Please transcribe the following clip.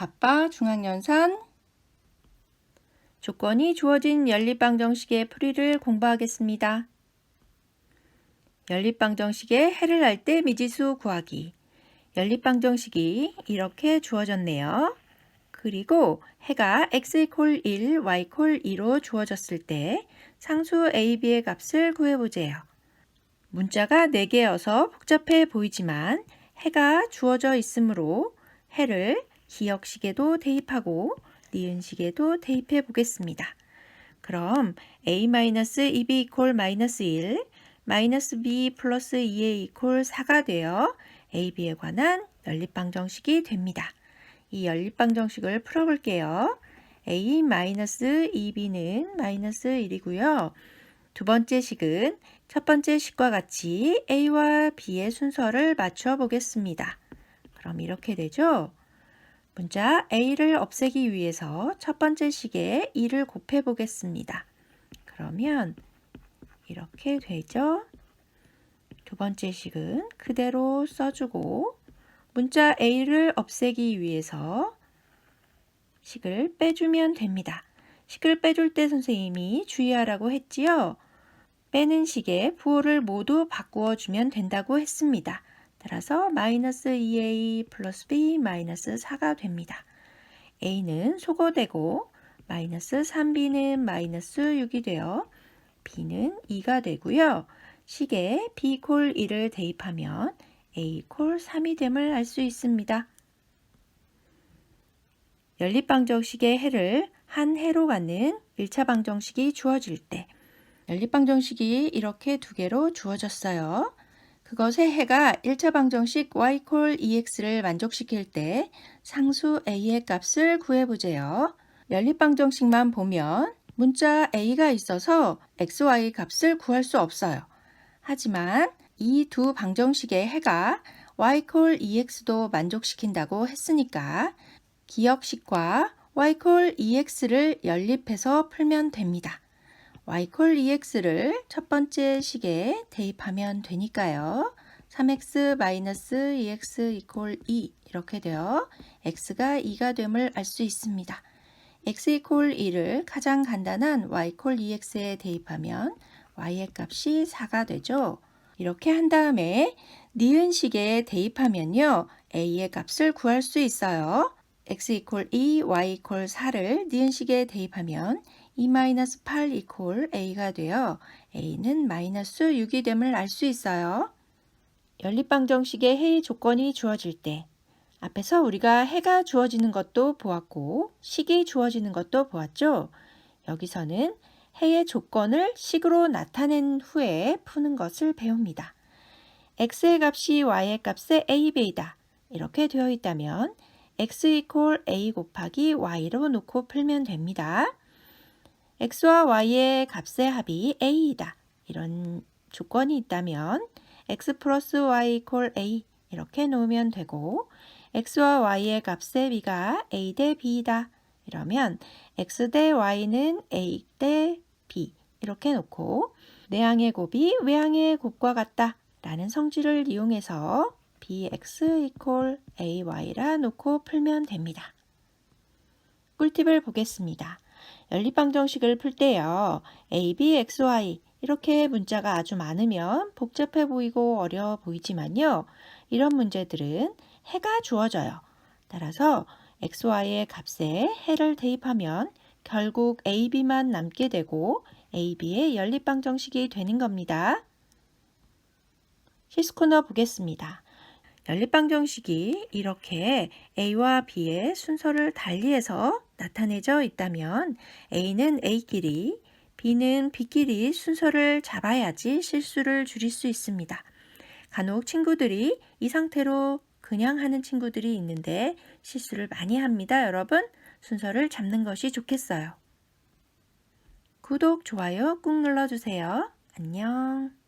바빠 중앙연산 조건이 주어진 연립방정식의 풀이를 공부하겠습니다. 연립방정식의 해를 할 때 미지수 구하기. 연립방정식이 이렇게 주어졌네요. 그리고 해가 x 이퀄 1, y 이퀄 2로 주어졌을 때 상수 a, b의 값을 구해보세요. 문자가 4개여서 복잡해 보이지만 해가 주어져 있으므로 해를 기역식에도 대입하고 니은식에도 대입해 보겠습니다. 그럼 a-2b 이퀄 마이너스 1, 마이너스 b 플러스 2a 이퀄 4가 되어 ab에 관한 연립방정식이 됩니다. 이 연립방정식을 풀어볼게요. a 마이너스 2b는 마이너스 1이고요. 두 번째 식은 첫 번째 식과 같이 a와 b의 순서를 맞춰 보겠습니다. 그럼 이렇게 되죠? 문자 a를 없애기 위해서 첫 번째 식에 2를 곱해 보겠습니다. 그러면 이렇게 되죠? 두 번째 식은 그대로 써주고 문자 a를 없애기 위해서 식을 빼주면 됩니다. 식을 빼줄 때 선생님이 주의하라고 했지요. 빼는 식에 부호를 모두 바꾸어 주면 된다고 했습니다. 따라서 마이너스 2a 플러스 b 마이너스 4가 됩니다. a는 소거되고 마이너스 3b는 마이너스 6이 되어 b는 2가 되고요. 식에 b 콜 1을 대입하면 a 콜 3이 됨을 알 수 있습니다. 연립방정식의 해를 한 해로 갖는 1차 방정식이 주어질 때 연립방정식이 이렇게 두 개로 주어졌어요. 그것의 해가 1차 방정식 y 콜 2x를 만족시킬 때 상수 a의 값을 구해보세요. 연립방정식만 보면 문자 a가 있어서 xy 값을 구할 수 없어요. 하지만 이 두 방정식의 해가 y 콜 2x도 만족시킨다고 했으니까 기역식과 y 콜 2x를 연립해서 풀면 됩니다. Y 콜 2x를 첫 번째 식에 대입하면 되니까요. 3x 2x 이퀄 2 이렇게 되어 x가 2가 됨을 알 수 있습니다. x 이퀄 2를 가장 간단한 y 콜 2x에 대입하면 y의 값이 4가 되죠. 이렇게 한 다음에 니은 식에 대입하면요. a의 값을 구할 수 있어요. x 이퀄 2, y 이퀄 4를 니은 식에 대입하면 2-8 이퀄 a가 되어 a는 마이너스 6이 됨을 알 수 있어요. 연립방정식의 해의 조건이 주어질 때 앞에서 우리가 해가 주어지는 것도 보았고 식이 주어지는 것도 보았죠. 여기서는 해의 조건을 식으로 나타낸 후에 푸는 것을 배웁니다. x의 값이 y의 값의 a배이다. 이렇게 되어 있다면 x 이퀄 a 곱하기 y로 놓고 풀면 됩니다. X와 y의 값의 합이 a이다. 이런 조건이 있다면 x 플러스 y 이퀄 a 이렇게 놓으면 되고 x와 y의 값의 b가 a 대 b이다. 이러면 x 대 y는 a 대 b 이렇게 놓고 내항의 곱이 외항의 곱과 같다 라는 성질을 이용해서 bx 이퀄 ay라 놓고 풀면 됩니다. 꿀팁을 보겠습니다. 연립방정식을 풀 때요. a, b, x, y 이렇게 문자가 아주 많으면 복잡해 보이고 어려워 보이지만요. 이런 문제들은 해가 주어져요. 따라서 x, y의 값에 해를 대입하면 결국 a, b만 남게 되고 a, b의 연립방정식이 되는 겁니다. 시스코너 보겠습니다. 연립방정식이 이렇게 a와 b의 순서를 달리해서 나타내져 있다면 a는 a끼리 b는 b끼리 순서를 잡아야지 실수를 줄일 수 있습니다. 간혹 친구들이 이 상태로 그냥 하는 친구들이 있는데 실수를 많이 합니다. 여러분 순서를 잡는 것이 좋겠어요. 구독, 좋아요 꾹 눌러주세요. 안녕.